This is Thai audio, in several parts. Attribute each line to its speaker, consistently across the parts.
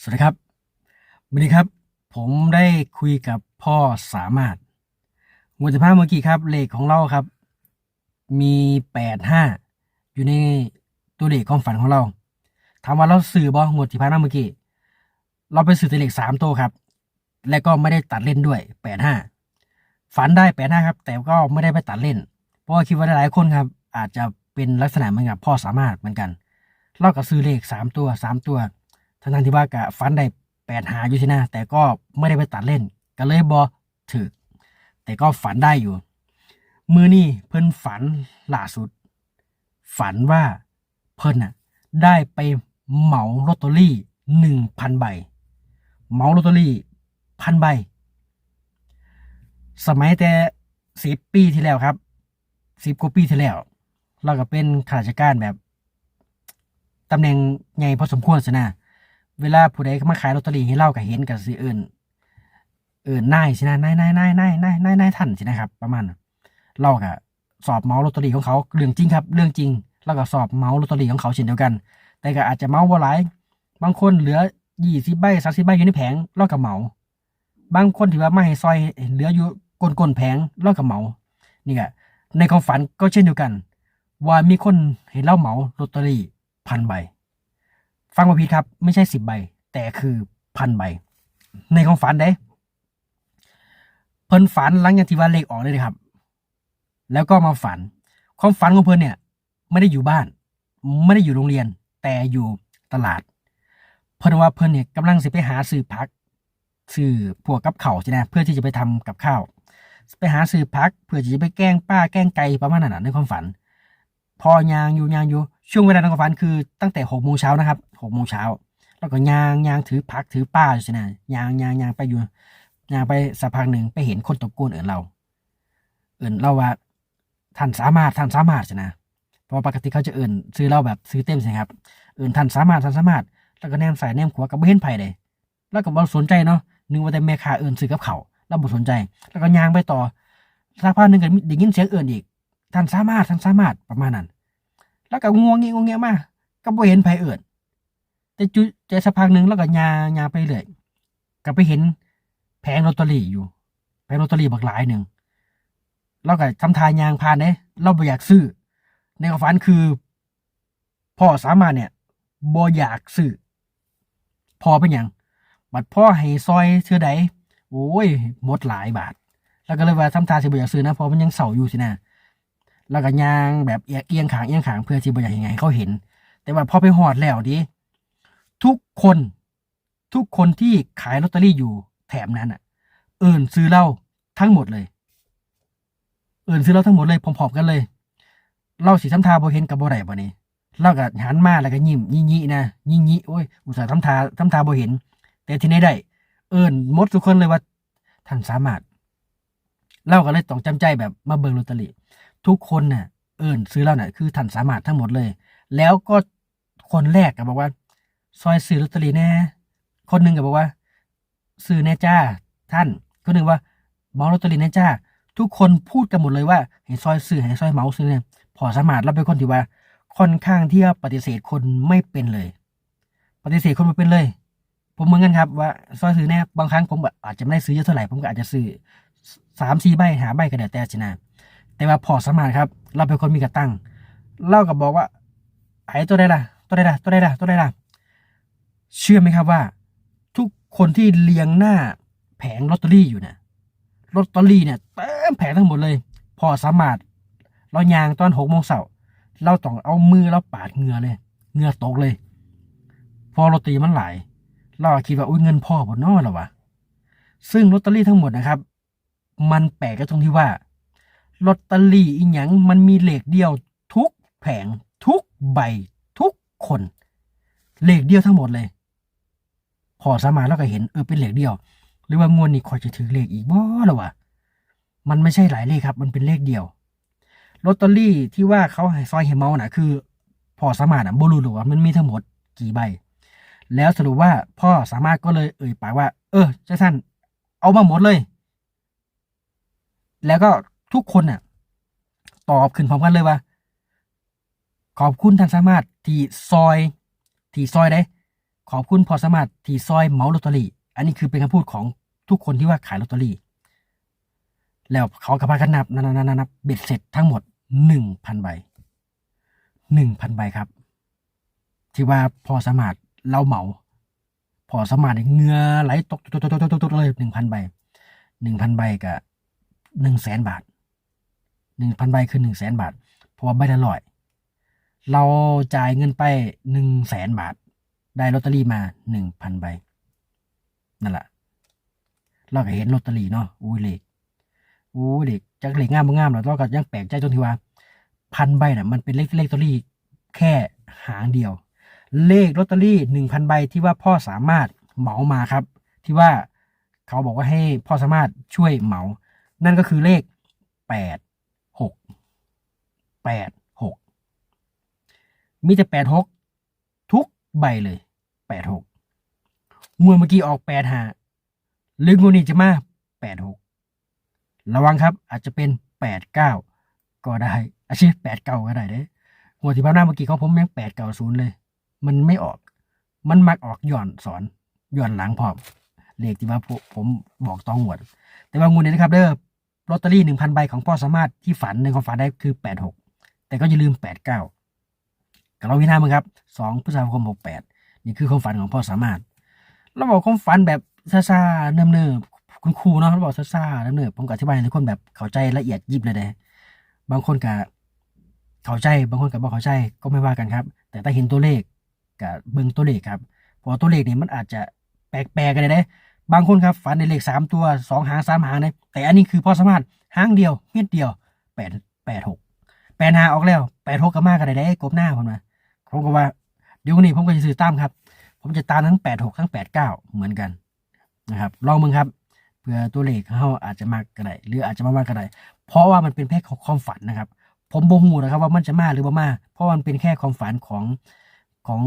Speaker 1: สวัสดีครับวันนี้ครับ ผมได้คุยกับพ่อสามารถงวดที่ผ่าเมื่อกี้ครับ เลขของเราครับ มีแปดห้าอยู่ในตัวเลขความฝันของเรา ถามว่าเราสื่อบ่งวดที่ผ่าเมื่อกี้ เราไปสื่อแต่เลขสามตัวครับ และก็ไม่ได้ตัดเล่นด้วยแปดห้าฝันได้แปดห้าครับ แต่ก็ไม่ได้ไปตัดเล่น เพราะว่าคิดว่าหลายคนครับ อาจจะเป็นลักษณะเหมือนกับพ่อสามารถเหมือนกันเราก็ซื้อเลขสามตัวสามตัว ทั้งๆที่ว่ากะฟันได้แปดหาอยู่ที่นะแต่ก็ไม่ได้ไปตัดเล่น ก็เลยบอถือแต่ก็ฝันได้อยู่ มือนี่เพิ่นฝันล่าสุด ฝันว่าเพิ่นน่ะได้ไปเหมาลอตเตอรี่หนึ่งพันใบ เหมาลอตเตอรี่พันใบ สมัยแต่สิบปีที่แล้วครับสิบกว่าปีที่แล้วเราก็เป็นข้าราชการแบบตำแหน่งใหญ่พอสมควรสินะ เวลาผู้ใดมาขายลอตเตอรี่ให้เราก็เห็นกับสิเอื่นเอื่นนายสินะนายนายนายนายนายนายนายท่านสินะครับ ประมาณนั้นเราก็สอบเมาลอตเตอรี่ของเขาเรื่องจริงครับ เรื่องจริงเราก็สอบเมาลอตเตอรี่ของเขาเช่นเดียวกัน แต่ก็อาจจะเมาบ่หลายบางคนเหลือยี่สิบใบสามสิบใบอยู่ในแผงเราก็เมาบางคนที่ว่าไม่ให้ซอยเหลืออยู่ก้นก้นๆแผงเราก็เมานี่ก็ในความฝันก็เช่นเดียวกัน ว่ามีคนเห็นเล่าเหมาลอตเตอรี่พันใบ ฟังมาพีดครับ ไม่ใช่สิบใบ แต่คือพันใบ ในของฝันเด้ เพิ่นฝันหลังจากที่ว่าเลขออกเลยนะครับ แล้วก็มาฝัน ความฝันของเพิ่นเนี่ย ไม่ได้อยู่บ้าน ไม่ได้อยู่โรงเรียน แต่อยู่ตลาด เพิ่นว่าเพิ่นเนี่ยกำลังสิไปหาซื้อผักซื้อพวกกับเข้าใช่ไหมเพื่อที่จะไปทำกับข้าวไปหาซื้อผัก เพื่อที่จะไปแกล้งป้าแกล้งไก่ประมาณนั้นในความฝัน พอยางอยู่ยางอยู่ ช่วงเวลาในความฝันคือตั้งแต่หกโมงเช้านะครับหกโมงเช้าแล้วก็ยางยางถือพักถือป้าอยู่สินะยางยางยางไปอยู่ยางไปสักพักหนึ่งไปเห็นคนตะโกนเอื่นเรา เอื่นเราว่าท่านสามารถท่านสามารถสินะเพราะปกติเขาจะเอื่นซื้อเราแบบซื้อเต็มใช่ครับ เอื่นท่านสามารถท่านสามารถ แล้วก็แนมใส่แนมขวากับไม่เห็นไผ่เลยแล้วก็บ่สนใจเนาะนึกว่าแต่แม่ค้าเอื่นซื้อกับเขาเราบ่สนใจ แล้วก็ยางไปต่อสักพักหนึ่งก็ได้ยินเสียงเอื่นอีกท่านสามารถท่านสามารถประมาณนั้น แล้วก็งวงเงี้ยงวงเงี้ยมาก็บ่เห็นไผเอิดแต่จุแต่สักพักหนึ่งแล้วก็ยายาไปเรื่อยก็ไปเห็นแผงลอตเตอรี่อยู่แผงลอตเตอรี่บักหลายหนึ่งเราก็ทำทายยางผ่านเด้เราบ่อยากซื้อ ในความฝันคือ พ่อสามารถเนี่ยบ่อยากซื้อพอเป็นหยังบัดพ่อให้ซอยเชื่อใดโอ้ยหมดหลายบาท แล้วก็เลยว่าทำทาสิบ่อยากซื้อนะพราะมันยังเสาอยู่สินะ แล้วก็ย่างแบบเอียงขางเอียงขางเพื่อที่บ่อยากให้เขาเห็น แต่ว่าพอไปหอดแล้วดิทุกคนทุกคนที่ขายลอตเตอรี่อยู่แถบนั้นอะ เอิ่นซื้อเหล้าทั้งหมดเลย เอิ่นซื้อเหล้าทั้งหมดเลยพร้อมๆกันเลยเล่าสิทำทาบ่เห็นกับบ่ได้บ่นี่เล่าก็หันมาแล้วก็ยิ้มยี่ๆนะยี่ๆโอ้ยอุตส่าห์ทำทาทำทาบ่เห็น แต่ที่ไหนได้ เอิ่นหมดทุกคนเลยว่าท่านสามารถเล่าก็เลยต้องจำใจแบบมาเบิ่งลอตเตอรี่ ทุกคนน่ะเอิญซื้อแล้วน่ะคือท่านสามารถทั้งหมดเลย แล้วก็คนแรกก็บอกว่า ซอยซื้อลอตเตอรี่แน่ คนหนึ่งก็บอกว่า ซื้อแน่จ้าท่านคนหนึ่งว่าเมาลอตเตอรี่แน่จ้า ทุกคนพูดกันหมดเลยว่าให้ซอยซื้อให้ซอยเมาซื้อเนี่ยพอสามารถเราเป็นคนที่ว่า ค่อนข้างที่จะปฏิเสธคนไม่เป็นเลย ปฏิเสธคนไม่เป็นเลย ผมเหมือนกันครับว่าซอยซื้อแน่บางครั้งผมแบบอาจจะไม่ได้ซื้อเยอะเท่าไหร่ผมก็อาจจะซื้อสามสี่ใบหาใบก็เดี๋ยวแต่ชนะ แต่ว่าพอสมารถครับ เราเป็นคนมีกระตั้งเล่ากับบอกว่า ไอ้ตัวใดล่ะ ตัวใดล่ะ ตัวใดล่ะ ตัวใดล่ะ เชื่อไหมครับว่า ทุกคนที่เรียงหน้าแผงลอตเตอรี่อยู่เนี่ยลอตเตอรี่เนี่ยเต็มแผงทั้งหมดเลย พอสามารถ เรายางตอนหกโมงเสาร์เราต้องเอามือเราปาดเหงื่อเลยเหงื่อตกเลย พอลอตเตอรี่มันไหลเราคิดว่าอุ้ยเงินพ่อบนนอหรอวะซึ่งลอตเตอรี่ทั้งหมดนะครับ มันแปลกก็ตรงที่ว่า ลอตเตอรี่อีหยังมันมีเลขเดียวทุกแผงทุกใบทุกคน เลขเดียวทั้งหมดเลย พอสามารถแล้วก็เห็นเออเป็นเลขเดียว หรือว่างวดนี้คอยจะถือเลขอีกบ่หรอวะมันไม่ใช่หลายเลขครับ มันเป็นเลขเดียวลอตเตอรี่ที่ว่าเขาซอยเฮเมาน่ะ คือพอสามารถอะบรูหรอว่ามันมีทั้งหมดกี่ใบ แล้วสรุปว่าพ่อสามารถก็เลยเอ่ยปากว่า เออเจ้าท่านเอามาหมดเลย แล้วก็ ทุกคนน่ะ ตอบขึ้นพร้อมกันเลยว่า ขอบคุณท่านสามารถที่ซอยที่ซอยได้ ขอบคุณพอสามารถที่ซอยเหมาลอตเตอรี่ อันนี้คือเป็นคำพูดของทุกคนที่ว่าขายลอตเตอรี่ แล้วเขากระพากันนับนับนับนับนับเบ็ดเสร็จทั้งหมดหนึ่งพันใบหนึ่งพันใบครับ ที่ว่าพอสามารถเราเหมาพอสามารถเงือไหลตกตกตกตกตกตกเลยหนึ่งพันใบหนึ่งพันใบกับหนึ่งแสนบาท หนึ่งพันใบคือหนึ่งแสนบาท เพราะว่าใบละร้อย เราจ่ายเงินไปหนึ่งแสนบาท ได้ลอตเตอรี่มาหนึ่งพันใบ นั่นแหละเราก็เห็นลอตเตอรี่เนาะอุ้ยเลขอุ้ยเลขจากเลขงามบ่งามเราก็ยังแปลกใจจนที่ว่า พันใบน่ะมันเป็นเลขเลขลอตเตอรี่แค่หางเดียว เลขลอตเตอรี่หนึ่งพันใบที่ว่าพ่อสามารถเหมามาครับ ที่ว่าเขาบอกว่าให้พ่อสามารถช่วยเหมา นั่นก็คือเลขแปด แปดหกมีแต่แปดหกทุกใบเลยแปดหกงวดเมื่อกี้ออกแปดหาหรืองวดนี้จะมาแปดหกระวังครับอาจจะเป็นแปดเก้าก็ได้อาชีพแปดเก้าก็ได้เด้งวดที่ผ่านมาเมื่อกี้ของผมแม่งแปดเก้าศูนย์เลย มันไม่ออก มันมักออกย่อนสอนย่อนหลังพร้อมเลขที่ว่าผมบอกต้องหวด แต่ว่างวดนี้นะครับเด้อลอตเตอรี่หนึ่งพันใบของพ่อสามารถที่ฝันในความฝันได้คือแปดหก แต่ก็อย่าลืมแปดเก้ากับเราวินามึงครับสองพฤษภาคมหกแปดนี่คือความฝันของพ่อสามารถ เราบอกความฝันแบบซาๆเนิบๆคุณครูเนาะเราบอกซาๆเนิบๆผมก็อธิบายให้ทุกคนแบบเข้าใจละเอียดยิบเลยนะบางคนก็เข้าใจบางคนก็บ่เข้าใจก็ไม่ว่ากันครับ แต่ถ้าเห็นตัวเลขกับเบิ่งตัวเลขครับเพอตัวเลขนี่มันอาจจะแปลกๆกันเลยนะบางคนครับฝันในเลขสามตัวสองหางสามหางนะแต่อันนี้คือพ่อสามารถหางเดียวเม็ดเดียวแปดแปดหก ปดหาออกแล้วแปดหกก็มากกันได้กบหน้าผมนะผมก็ว่าเดี๋ยววันนี้ผมก็จะซื้อตามครับ ผมจะตามทั้งแปดหกทั้งแปดเก้าเหมือนกันนะครับลองมึงครับเพื่อตัวเลขเขาอาจจะมากก็ได้หรืออาจจะไม่มากก็ได้เพราะว่ามันเป็นแค่ความฝันนะครับ ผมบ่ฮู้นะครับว่ามันจะมาหรือบ่มา เพราะมันเป็นแค่ความฝันของของ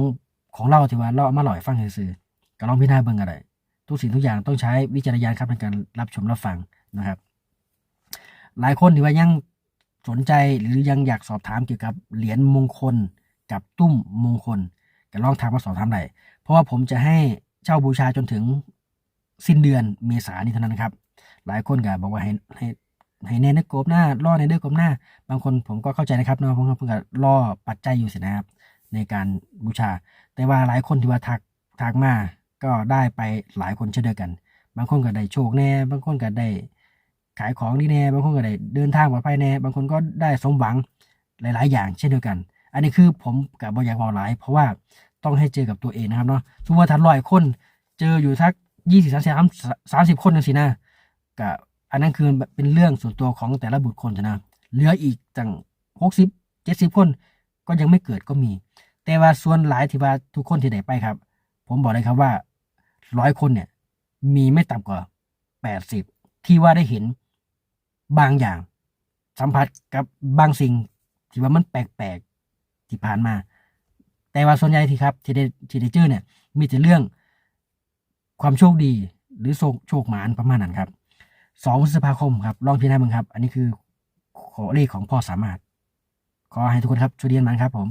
Speaker 1: ของเราที่ว่าเราเอามาหล่อยฟังซื่อๆก็ลองพิจารณาเบิ่งก็ได้ทุกสิ่งทุกอย่างต้องใช้วิจารณญาณครับในการรับชมรับฟังนะครับ หลายคนที่ว่ายัง สนใจหรือยังอยากสอบถามเกี่ยวกับเหรียญมงคล กับตุ้มมงคลก็ลองทางมาสอบถามได้เพราะว่าผมจะให้เช่าบูชาจนถึงสิ้นเดือนเมษายนนี้เท่านั้นครับ หลายคนก็บอกว่าให้ให้ให้แน่นกบหน้ารอในเด้อกบหน้า บางคนผมก็เข้าใจนะครับเนาะผมก็เพิ่งก็รอปัจจัยอยู่สินะครับ ในการบูชา แต่ว่าหลายคนที่ว่าทักทักมาก็ได้ไปหลายคนเช่นเดียวกัน บางคนก็ได้โชคแน่ บางคนก็ได้ ขายของดีแน่บางคนก็ได้เดินทางปลอดภัยแน่บางคนก็ได้สมหวังหลาย ๆ อย่างเช่นเดียวกัน อันนี้คือผมกับบอยากบอกหลาย เพราะว่าต้องให้เจอกับตัวเองนะครับเนาะสมมติว่าถ้าร้อยคนเจออยู่สักยี่สิบสามสิบสามสิบคนจังสินะก็อันนั้นคือเป็นเรื่องส่วนตัวของแต่ละบุคคลนะเหลืออีกตั้งหกสิบเจ็ดสิบคนก็ยังไม่เกิดก็มี แต่ว่าส่วนหลายที่ว่าทุกคนที่ได้ไปครับ ผมบอกเลยครับว่าร้อยคนเนี่ยมีไม่ต่ำกว่าแปดสิบที่ว่าได้เห็น บางอย่าง สัมผัสกับบางสิ่งที่ว่ามันแปลกๆที่ผ่านมา แต่ว่าส่วนใหญ่ที่ครับที่ได้ที่ได้เจอเนี่ย มีแต่เรื่องความโชคดีหรือโชคโชคหมานประมาณนั้นครับสองพฤษภาคมครับลองพิจารณามึงครับ อันนี้คือขอเลขของพ่อสามารถ ขอให้ทุกคนครับช่วยเรียนมันครับผม